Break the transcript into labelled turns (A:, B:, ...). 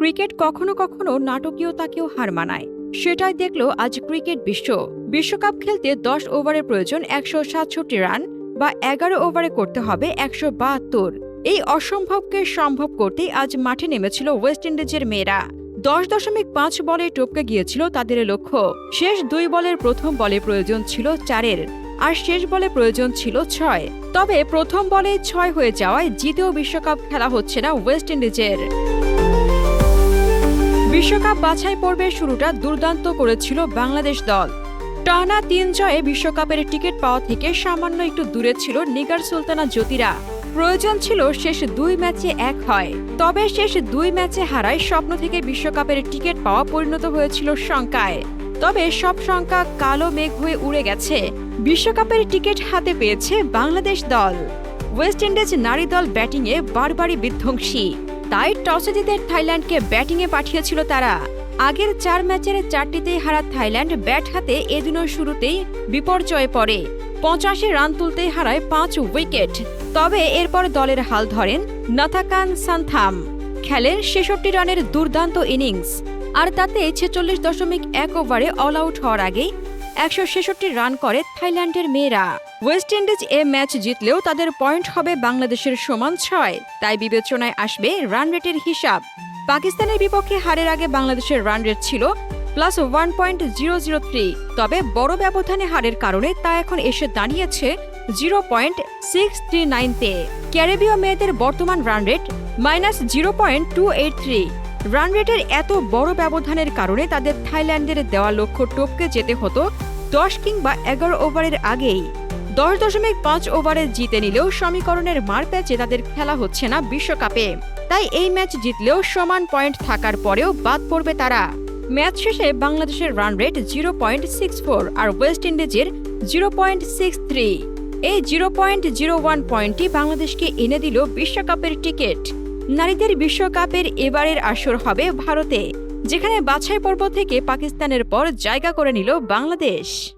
A: Cricket কখনো কখনো নাটকীয়তাকেও হার মানায়। সেটাই দেখল আজ ক্রিকেট বিশ্ব। বিশ্বকাপ খেলতে দশ ওভারের প্রয়োজন একশো সাতষট্টি রান বা এগারো ওভারে করতে হবে একশো বাহাত্তর। এই অসম্ভবকে সম্ভব করতেই আজ মাঠে নেমেছিল ওয়েস্ট ইন্ডিজের মেয়েরা। দশ দশমিক পাঁচ বলে টপকে গিয়েছিল তাদের লক্ষ্য। শেষ দুই বলের প্রথম বলে প্রয়োজন ছিল চারের, আর শেষ বলে প্রয়োজন ছিল ছয়। তবে প্রথম বলে ছয় হয়ে যাওয়ায় জিতেও বিশ্বকাপ খেলা হচ্ছে না ওয়েস্ট ইন্ডিজের। বিশ্বকাপ বাছাই পর্বের শুরুটা দুর্দান্ত করেছিল বাংলাদেশ দল। টানা তিন জয়ে বিশ্বকাপের টিকিট পাওয়া থেকে সামান্য একটু দূরে ছিল নিগার সুলতানা জ্যোতিরা। প্রয়োজন ছিল শেষ দুই ম্যাচে এক হয়। তবে শেষ দুই ম্যাচে হারায় স্বপ্ন থেকে বিশ্বকাপের টিকিট পাওয়া পরিণত হয়েছিল শঙ্কায়। তবে সব শঙ্কা কালো মেঘ হয়ে উড়ে গেছে। বিশ্বকাপের টিকিট হাতে পেয়েছে বাংলাদেশ দল। ওয়েস্ট ইন্ডিজ নারী দল ব্যাটিংয়ে বারবারই বিধ্বংসী। তাই টসে জিতে থাইল্যান্ডকে ব্যাটিংয়ে পাঠিয়েছিল তারা। আগের চার ম্যাচের চারটিতেই হারা থাইল্যান্ড ব্যাট হাতে এদিনের শুরুতেই বিপর্যয়ে পড়ে। পঁচাশি রান তুলতেই হারায় পাঁচ উইকেট। তবে এরপর দলের হাল ধরেন নাথাকান সান্থাম। খেলেন ছেষট্টি রানের দুর্দান্ত ইনিংস। আর তাতে ছেচল্লিশ দশমিক এক ওভারে অল আউট হওয়ার আগেই একশো ছেষট্টি রান করে থাইল্যান্ডের মেয়েরা। ওয়েস্ট ইন্ডিজ এ ম্যাচ জিতলেও তাদের পয়েন্ট হবে বাংলাদেশের সমান ছয়। তাই বিবেচনায় আসবে রান রেটের হিসাব। পাকিস্তানের বিপক্ষে হারের আগে বাংলাদেশের রান রেট ছিল plus one point zero zero three. তবে বড় ব্যবধানে হারের কারণে তা এখন এসে দাঁড়িয়েছে জিরো পয়েন্ট সিক্স থ্রি নাইনতে ক্যারেবীয় মেয়েদের বর্তমান run rate minus zero point two eight three. Run রেটের এত বড় ব্যবধানের কারণে তাদের থাইল্যান্ডের দেওয়া লক্ষ্য টপকে যেতে হতো দশ কিংবা এগারো ওভারের আগেই। দশ দশমিক পাঁচ ওভারে জিতে নিলেও সমীকরণের মার প্যাচে তাদের খেলা হচ্ছে না বিশ্বকাপে। তাই এই ম্যাচ জিতলেও সমান পয়েন্ট থাকার পরেও বাদ পড়বে তারা। ম্যাচ শেষে বাংলাদেশের run rate zero point six four আর ওয়েস্ট ইন্ডিজের জিরো পয়েন্ট সিক্স থ্রি। এই জিরো পয়েন্ট জিরো ওয়ান পয়েন্টটি বাংলাদেশকে এনে দিল বিশ্বকাপের টিকিট। নারীদের বিশ্বকাপের এবারের আসর হবে ভারতে, যেখানে বাছাই পর্ব থেকে পাকিস্তানের পর জায়গা করে নিল বাংলাদেশ।